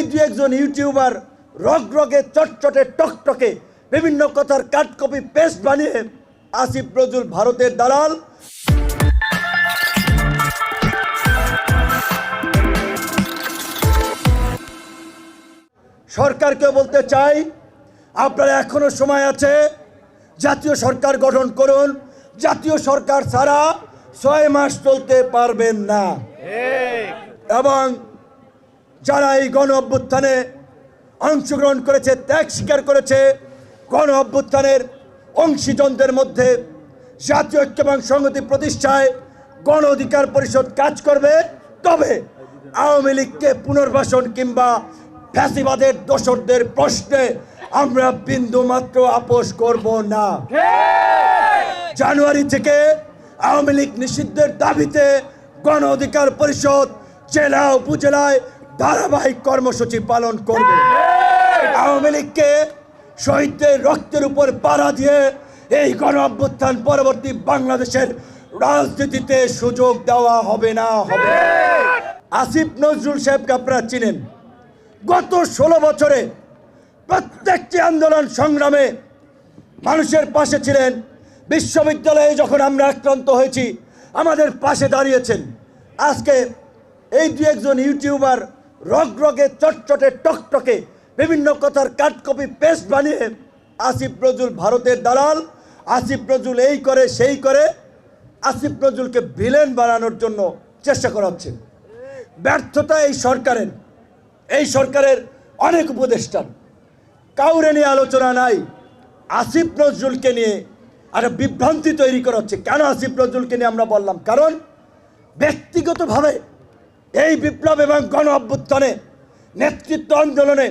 এই দু একজন ইউটিউবার রগ রগে চটচটে টকটকে বিভিন্ন কথার কাট কপি পেস্ট বানিয়ে আসিফ নজরুল ভারতের দালাল। সরকারকে বলতে চাই আপনারা এখনও সময় আছে জাতীয় সরকার গঠন করুন। জাতীয় সরকার ছাড়া ছয় মাস চলতে পারবেন না। এবং যারা এই গণ অভ্যুত্থানে অংশগ্রহণ করেছে, ত্যাগ স্বীকার করেছে, গণ অভ্যুত্থানের অংশীজনদের মধ্যে জাতীয় ঐক্য এবং সংহতি প্রতিষ্ঠায় গণ অধিকার পরিষদ কাজ করবে। তবে আওয়ামী লীগকে পুনর্বাসন কিংবা ফ্যাসিবাদের দোসরদের প্রশ্নে আমরা বিন্দু মাত্র আপোষ করব না। জানুয়ারি থেকে আওয়ামী লীগ নিষিদ্ধের দাবিতে গণ অধিকার পরিষদ জেলা, উপজেলায় ধারাবাহিক কর্মসূচি পালন করবে। আওয়ামী লীগকে শহীদদের রক্তের উপর পাড়া দিয়ে এই গণ অভ্যুত্থান পরবর্তী বাংলাদেশের রাজনীতিতে সুযোগ দেওয়া হবে না হবে আসিফ নজরুল সাহেবকে আপনারা চিনেন। গত ষোলো বছরে প্রত্যেকটি আন্দোলন সংগ্রামে মানুষের পাশে ছিলেন। বিশ্ববিদ্যালয়ে যখন আমরা আক্রান্ত হয়েছি আমাদের পাশে দাঁড়িয়েছেন। আজকে এই দু একজন ইউটিউবার রগ রগে চটচটে, টকটকে বিভিন্ন কথার কাট কপি পেস্ট বানিয়ে আসিফ নজরুল ভারতের দালাল, আসিফ নজরুল এই করে, সেই করে, আসিফ নজরুলকে ভিলেন বানানোর জন্য চেষ্টা করা হচ্ছে ব্যর্থতা এই সরকারের এই সরকারের অনেক উপদেষ্টার। কাউরে নিয়ে আলোচনা নাই, আসিফ নজরুলকে নিয়ে একটা বিভ্রান্তি তৈরি করা হচ্ছে। কেন আসিফ নজরুলকে নিয়ে আমরা বললাম? কারণ ব্যক্তিগতভাবে এই বিপ্লব এবং গণ অভ্যুত্থানে নেতৃত্ব আন্দোলনে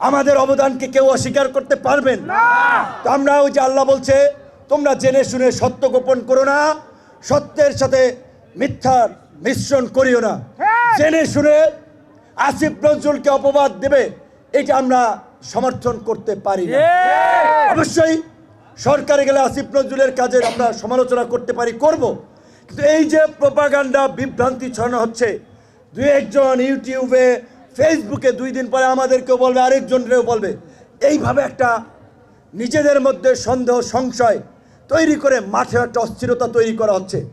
আমাদের অবদানকে কেউ অস্বীকার করতে পারবেন তো আমরা ওই যে আল্লাহ বলছে তোমরা জেনে শুনে সত্য গোপন করো না সত্যের সাথে মিথ্যার মিশ্রণ করিও না। জেনে শুনে আসিফ নজরুলকে অপবাদ দেবে এটা আমরা সমর্থন করতে পারি না। অবশ্যই সরকারে গেলে আসিফ নজরুলের কাজের আমরা সমালোচনা করতে পারি করব। কিন্তু এই যে প্রপাগান্ডা বিভ্রান্তি ছড়ানো হচ্ছে দুই একজন ইউটিউবে, ফেসবুকে দুই দিন পরে আমাদেরকেও বলবে, আরেকজনকেও বলবে। এইভাবে একটা নিজেদের মধ্যে সন্দেহ, সংশয় তৈরি করে মাঠে একটা অস্থিরতা তৈরি করা হচ্ছে।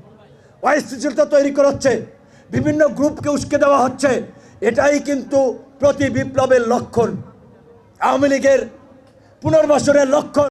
অস্থিতিশীলতা তৈরি করা হচ্ছে। বিভিন্ন গ্রুপকে উস্কে দেওয়া হচ্ছে। এটাই কিন্তু প্রতি বিপ্লবের লক্ষণ। আওয়ামী লীগের পুনর্বাসনের লক্ষণ।